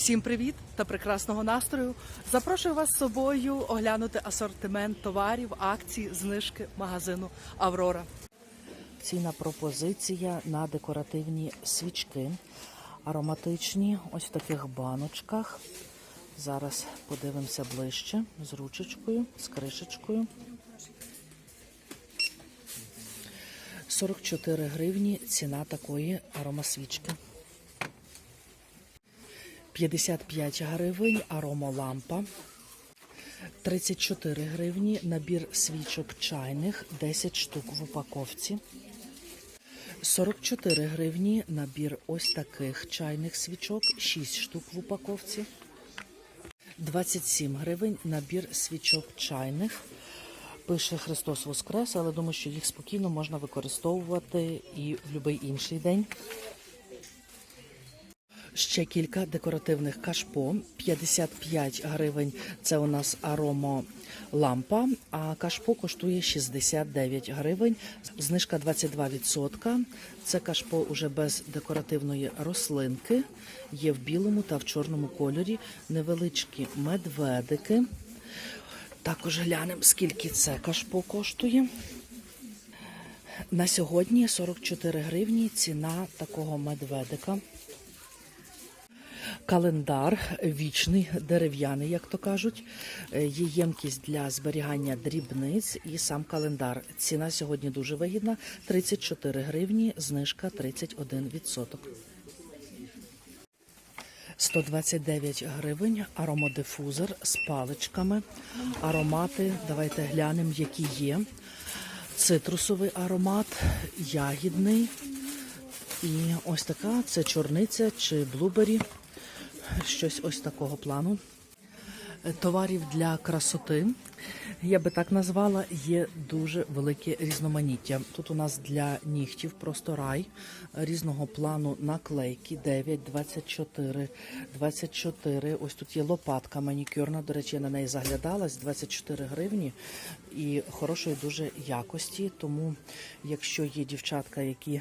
Всім привіт та прекрасного настрою. Запрошую вас з собою оглянути асортимент товарів, акцій, знижки магазину Аврора. Цінна пропозиція на декоративні свічки. Ароматичні, ось в таких баночках. Зараз подивимося ближче з ручечкою, з кришечкою. 44 гривні ціна такої аромасвічки. 55 гривень аромолампа. 34 гривні набір свічок чайних, 10 штук в упаковці. 44 гривні набір ось таких чайних свічок, 6 штук в упаковці. 27 гривень набір свічок чайних. Пише Христос Воскрес, але думаю, що їх спокійно можна використовувати і в будь-який інший день. Ще кілька декоративних кашпо. 55 гривень це у нас аромолампа, а кашпо коштує 69 гривень. Знижка 22%. Це кашпо уже без декоративної рослинки. Є в білому та в чорному кольорі. Невеличкі медведики. Також глянемо, скільки це кашпо коштує. На сьогодні 44 гривні ціна такого медведика. Календар вічний, дерев'яний, як то кажуть. Е, Є ємкість для зберігання дрібниць і сам календар. Ціна сьогодні дуже вигідна: 34 гривні, знижка 31%. 129 гривень, аромодифузор з паличками. Аромати, давайте глянемо, які є. Цитрусовий аромат, ягідний. І ось така це чорниця чи блубері. Щось ось такого плану. Товарів для красоти, я би так назвала, є дуже велике різноманіття. Тут у нас для нігтів просто рай різного плану наклейки 9, 24, 24. Ось тут є лопатка манікюрна. До речі, я на неї заглядалась 24 гривні і хорошої дуже якості. Тому, якщо є дівчатка, які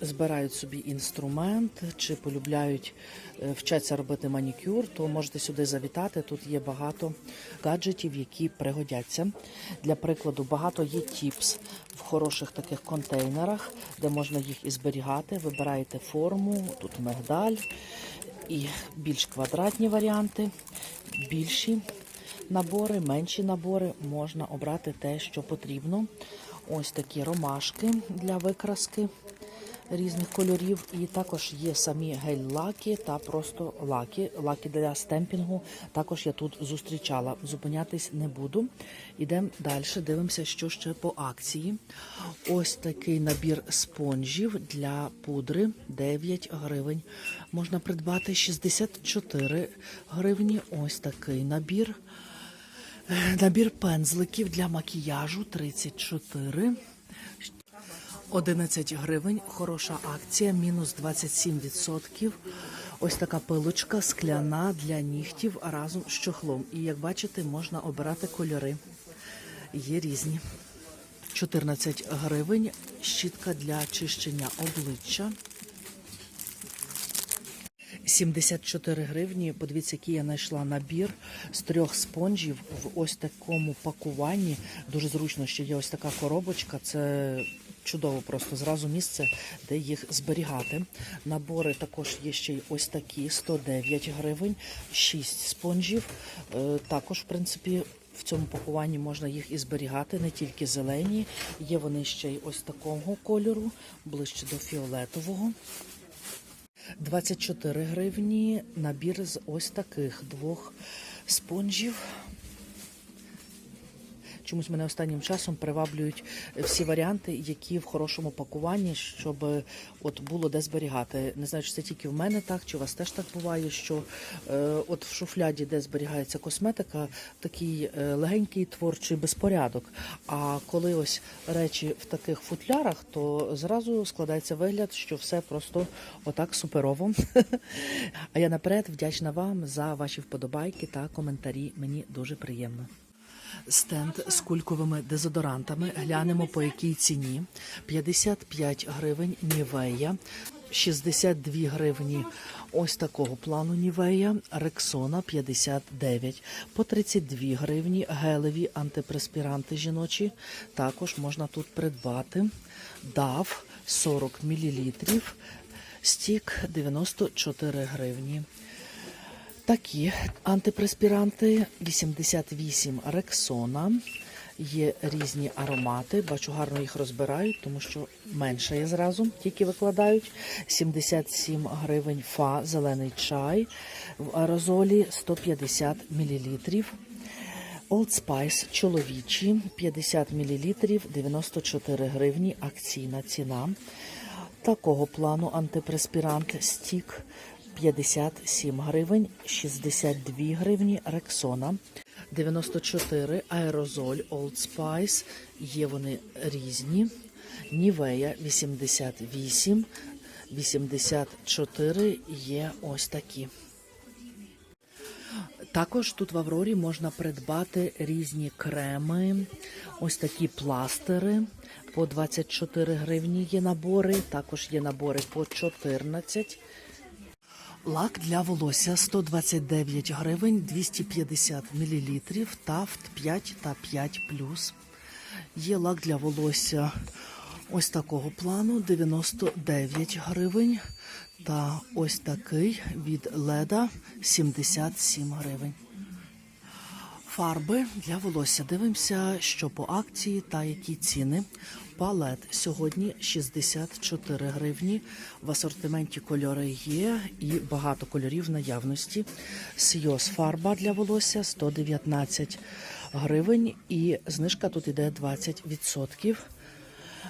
збирають собі інструмент чи полюбляють е, вчаться робити манікюр, то можете сюди завітати. Тут є багато гаджетів, які пригодяться. Для прикладу, багато є тіпс в хороших таких контейнерах, де можна їх і зберігати. Вибираєте форму, тут мигдаль і більш квадратні варіанти, більші набори, менші набори. Можна обрати те, що потрібно. Ось такі ромашки для викраски різних кольорів. І також є самі гель-лаки та просто лаки. Лаки для стемпінгу. Також я тут зустрічала. Зупинятись не буду. Ідемо далі. Дивимося, що ще по акції. Ось такий набір спонжів для пудри 9 гривень. Можна придбати 64 гривні. Ось такий набір. Набір пензликів для макіяжу 34. 11 гривень, хороша акція, мінус 27%. Ось така пилочка скляна для нігтів разом з чохлом. І як бачите, можна обирати кольори. Є різні. 14 гривень, щітка для чищення обличчя. 74 гривні. Подивіться, який я знайшла набір з трьох спонжів в ось такому пакуванні. Дуже зручно, що є ось така коробочка. Це чудово, просто зразу місце, де їх зберігати. Набори також є ще й ось такі: 109 гривень, 6 спонжів. Е, Також, в принципі. В цьому пакуванні можна їх і зберігати, не тільки зелені, є вони ще й ось такого кольору, ближче до фіолетового. 24 гривні набір з ось таких двох спонжів. Чомусь мене останнім часом приваблюють всі варіанти, які в хорошому пакуванні, щоб от було де зберігати. Не знаю, чи це тільки в мене так, чи у вас теж так буває, що е, от в шуфляді, де зберігається косметика, такий е, легенький творчий безпорядок. А коли ось речі в таких футлярах, то зразу складається вигляд, що все просто отак суперово. А я наперед вдячна вам за ваші вподобайки та коментарі. Мені дуже приємно. Стенд з кульковими дезодорантами. Глянемо по якій ціні. 55 гривень Нівея. 62 гривні. Ось такого плану Нівея, Рексона 59, по 32 гривні гелеві антипреспіранти жіночі. Також можна тут придбати. Дав 40 мл, стік 94 гривні. Такі антипреспіранти 88 Рексона. Є різні аромати. Бачу, гарно їх розбирають, тому що менше є зразу, тільки викладають. 77 гривень фа, зелений чай в аерозолі 150 мл. Old Spice чоловічі 50 мл 94 гривні. Акційна ціна. Такого плану антипреспірант стік 57 гривень, 62 гривні Рексона, 94 аерозоль Old Spice, є вони різні. Нівея 88, 84 є ось такі. Також тут в Аврорі можна придбати різні креми, ось такі пластири по 24 гривні є набори, також є набори по 14. Лак для волосся 129 гривень, 250 мл, тафт 5 та 5 плюс. Є лак для волосся ось такого плану 99 гривень. Та ось такий від леда 77 гривень. Фарби для волосся. Дивимося, що по акції та які ціни. Палет сьогодні 64 гривні. В асортименті кольори є і багато кольорів наявності. Сйоз фарба для волосся 119 гривень. І знижка тут іде 20%.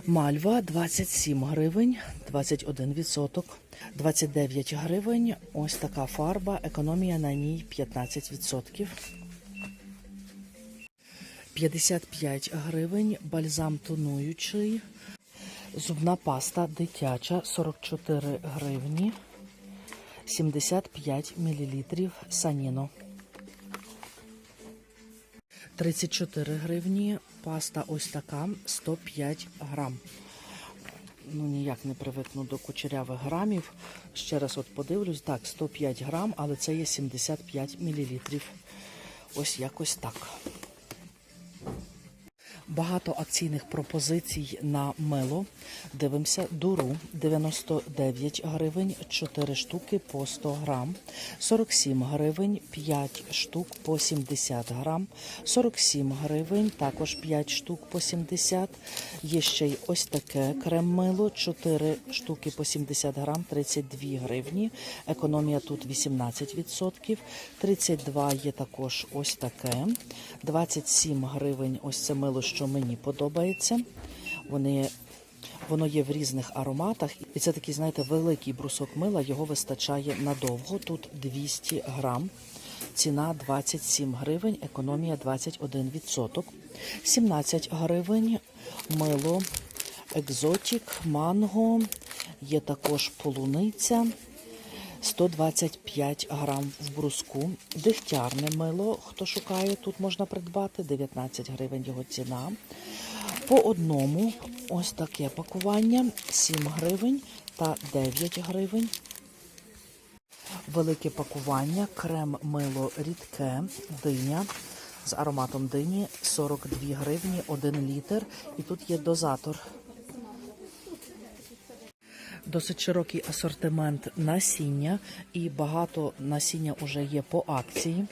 Мальва 27 гривень, 21 відсоток, 29 гривень. Ось така фарба. Економія на ній 15 відсотків. 55 гривень, бальзам тонуючий, зубна паста дитяча 44 гривні, 75 мл саніно. 34 гривні, паста ось така 105 грам. Ну, ніяк не привикну до кучерявих грамів. Ще раз от подивлюсь, так, 105 грам, але це є 75 мл. Ось якось так. Багато акційних пропозицій на мило. Дивимося, дуру 99 гривень, 4 штуки по 100 грам, 47 гривень, 5 штук по 70 грам, 47 гривень, також 5 штук по 70. Є ще й ось таке крем-мило, 4 штуки по 70 грам, 32 гривні. Економія тут 18%. 32 є також ось таке. 27 гривень ось це мило, що мені подобається. Вони Воно є в різних ароматах, і це такий, знаєте, великий брусок мила. Його вистачає надовго. Тут 200 грам. Ціна 27 гривень, економія 21%. 17 гривень мило, екзотік, манго, є також полуниця. 125 грам в бруску. Дегтярне мило, хто шукає, тут можна придбати. 19 гривень його ціна. По одному ось таке пакування 7 гривень та 9 гривень. Велике пакування, крем мило рідке, диня з ароматом дині 42 гривні, 1 літр. І тут є дозатор. Досить широкий асортимент насіння і багато насіння вже є по акції.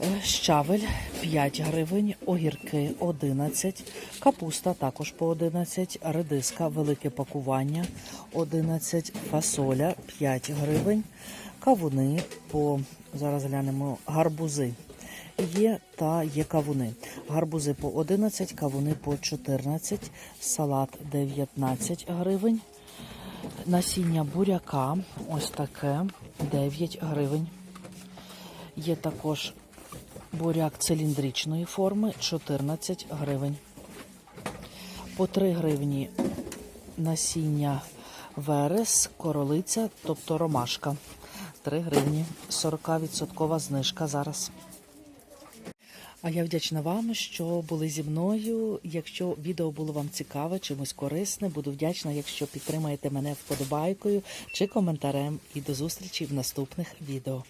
Е, Щавель 5 гривень, огірки 11, капуста також по 11, редиска велике пакування 11, фасоля 5 гривень, кавуни по зараз глянемо гарбузи. Є та є кавуни. Гарбузи по 11, кавуни по 14, салат 19 гривень. Насіння буряка, ось таке, 9 гривень. Є також буряк циліндричної форми, 14 гривень. По 3 гривні насіння верес, королиця, тобто ромашка. 3 гривні, 40% знижка зараз. А я вдячна вам, що були зі мною. Якщо відео було вам цікаве, чимось корисне, буду вдячна, якщо підтримаєте мене вподобайкою чи коментарем. І до зустрічі в наступних відео.